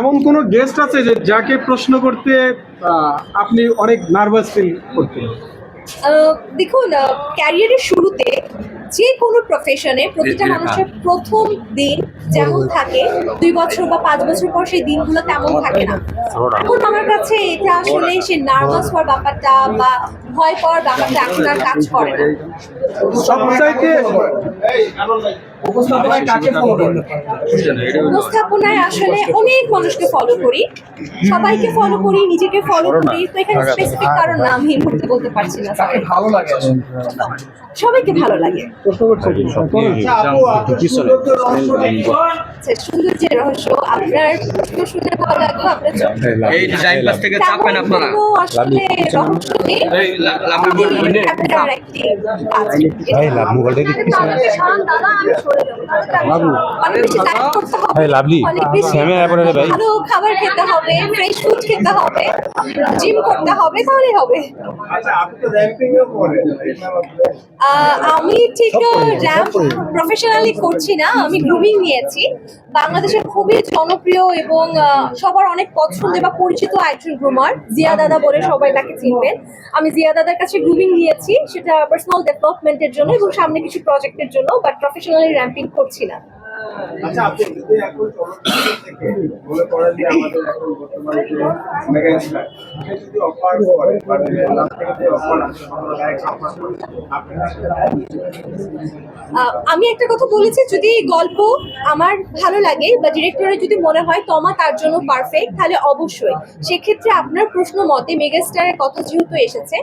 এমন কোনো গেস্ট আছে যে যাকে প্রশ্ন করতে আপনি অনেক নার্ভাস ফিল করতেন? দেখুন ক্যারিয়ারের শুরুতে যে কোনো প্রফেশনে প্রতিটা মানুষের প্রথম দিন যেমন থাকে দুই বছর বা পাঁচ বছর পর সেই দিনগুলো তেমন থাকে না। এখন আমার কাছে এটা আসলে সে নার্ভাস হওয়ার ব্যাপারটা বা ভয় পাওয়ার ব্যাপারটা এখন আর কাজ করে না। সবচাইতে উপস্থাপনায় কাকে ফলো করেন উপস্থাপনায় আসলে অনেক মানুষকে ফলো করি। সবাইকে ফলো করি নিজেকে ফলো করি। তো এখানে স্পেসিফিক কারণ নাম এই মুহূর্তে বলতে পারছি না কাকে ভালো লাগে? সবাইকে ভালো লাগে। প্রশ্ন করছেন আচ্ছা রহস্য আপনার প্রশ্ন শুনে ভালো লাগল আপনার এই পাস থেকে চাপেন আপনারা। আসলে রহস্য নেই লাভ মোবাইলটা লাভলি, ক্যামেরা ভাই। ভালো খাবার খেতে হবে ফ্রেশ ফুড খেতে হবে জিম করতে হবে তাহলেই হবে। আহ, আমি ঠিক র্যাম্প প্রফেশনালি করছি না আমি গ্রুমিং নিয়েছি। বাংলাদেশের খুবই জনপ্রিয় এবং সবার অনেক পছন্দ বা পরিচিত একজন গ্রুমার জিয়া দাদা বলে সবাই তাকে চিনবেন। আমি জিয়া দাদার কাছে গ্রুমিং নিয়েছি সেটা পার্সোনাল ডেভেলপমেন্টের জন্য এবং সামনে কিছু প্রজেক্টের জন্য বাট প্রফেশনালি র্যাম্পিং করছি না। আচ্ছা আপনি যদি এখন চলচ্চিত্র থেকে মনে করেন যে আমাদের এখন বর্তমানে যে মেগা যদি অফার করে বা লাস্ট থেকে যে অফার আছে আমরা ডাইরেক্ট অফার করি আপনি আহ, আমি একটা কথা বলেছি যদি গল্প আমার ভালো লাগে বা ডিরেক্টরের যদি মনে হয় তমা তার জন্য পারফেক্ট তাহলে অবশ্যই। সেক্ষেত্রে আপনার প্রশ্ন মতে মেগাস্টারের কথা যেহেতু এসেছে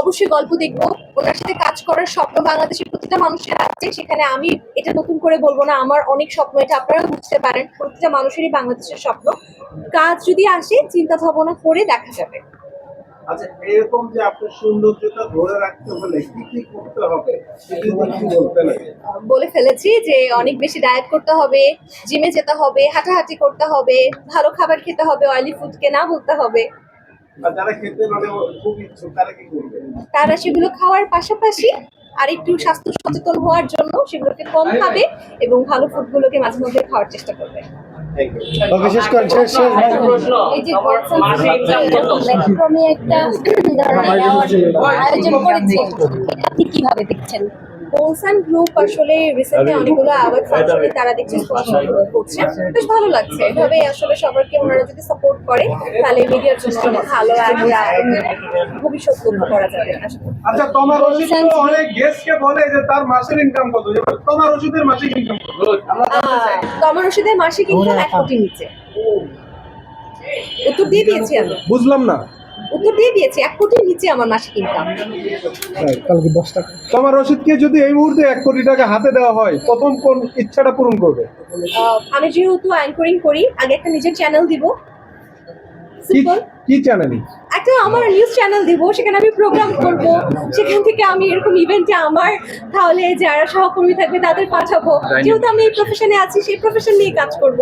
অবশ্যই গল্প দেখব। ওনার সাথে কাজ করার স্বপ্ন বাংলাদেশের প্রতিটা মানুষের আছে। সেখানে আমি এটা নতুন করে বলব না আমার অনেক স্বপ্ন এটা আপনারা বুঝতে পারেন। প্রতিটা মানুষেরই বাংলাদেশের স্বপ্ন। কাজ যদি আসে চিন্তা ভাবনা করে দেখা যাবে। আচ্ছা এরকম যে আপনার সৌন্দর্যটা ধরে রাখতে হলে কি কি করতে হবে? বলে ফেলেছি যে অনেক বেশি ডায়েট করতে হবে জিমে যেতে হবে হাঁটাহাঁটি করতে হবে ভালো খাবার খেতে হবে অয়েলি ফুডকে না বলতে হবে। তারা কি করবে? তারা সেগুলো খাওয়ার পাশাপাশি আর একটু স্বাস্থ্য সচেতন হওয়ার জন্য সেগুলোকে কম খাবে এবং ভালো ফুডগুলোকে মাঝে মধ্যে খাওয়ার চেষ্টা করবে। বিশেষ করে শেষ শেষ এই যে একটা আয়োজন করেছে। আপনি কীভাবে দেখছেন? ওলসান গ্রুপ আসলে রিসেন্টলি অনেকগুলো অ্যাওয়ার্ড ফাংশনে তারা দেখছি sponsor করছে। বেশ ভালো লাগছে। এভাবে আসলে সবাইকে ওনারা যদি সাপোর্ট করে তাহলে মিডিয়ার জন্য অনেক ভালো একটা ভবিষ্যৎ লক্ষ্য করা যাবে। আচ্ছা তোমার রশিদ অনেক গেস্টকে বলে যে তার মাসের ইনকাম কত? তোমার রশিদের মাসিক ইনকাম কত? কমর রশিদের মাসিক ইনকাম এক কোটির নিচে। উত্তর দিয়ে দিয়েছি আমি। বুঝলাম না। উত্তর দিয়ে দিয়েছে এক কোটির নিচে আমার মাসিক ইনকাম কালকে দশ টাকা। তোমার রশিদকে যদি এই মুহূর্তে এক কোটি টাকা হাতে দেওয়া হয় প্রথম কোন ইচ্ছাটা পূরণ করবে? আমি যেহেতু অ্যাঙ্করিং করি আগে একটা নিজের চ্যানেল দিব। কি চ্যানেল একটা আমার নিউজ চ্যানেল দিব সেখানে আমি প্রোগ্রাম করব। সেখান থেকে আমি এরকম ইভেন্টে আমার তাহলে যারা সহকর্মী থাকবে তাদের পাঠাবো। যেহেতু আমি এই প্রফেশনে আছি সেই প্রফেশন নিয়ে কাজ করব।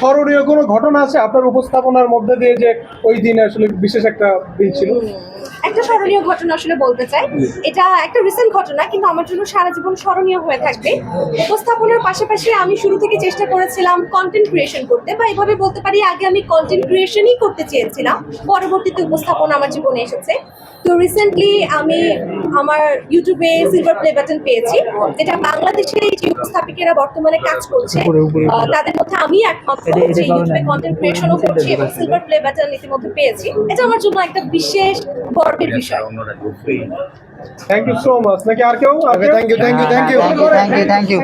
স্মরণীয় কোনো ঘটনা আছে আপনার উপস্থাপনার মধ্যে দিয়ে যে ওই দিন আসলে বিশেষ একটা দিন ছিল? একটা স্মরণীয় ঘটনা আসলে বলতে চাই। এটা একটা রিসেন্ট ঘটনা কিন্তু আমার জন্য সারা জীবন স্মরণীয় হয়ে থাকবে। উপস্থাপনার পাশাপাশি আমি শুরু থেকে চেষ্টা করেছিলাম কন্টেন্ট ক্রিয়েশন করতে বা এভাবে বলতে পারি আগে আমি কন্টেন্ট ক্রিয়েশনই করতে চেয়েছিলাম। পরবর্তীতে উপস্থাপনা আমার জীবনে এসেছে। তো রিসেন্টলি আমি আমার ইউটিউবে সিলভার প্লে বাটন পেয়েছি যেটা বাংলাদেশে যে উপস্থাপিকেরা বর্তমানে কাজ করছে তাদের মধ্যে আমি একমাত্র যে ইউটিউবে কন্টেন্ট ক্রিয়েশনও করছি এবং সিলভার প্লে বাটন ইতিমধ্যে পেয়েছি। এটা আমার জন্য একটা বিশেষ গর্বের বিষয়। থ্যাংক ইউ সো মাচ নাকি আর কেউ? Thank you thank you thank you thank you thank you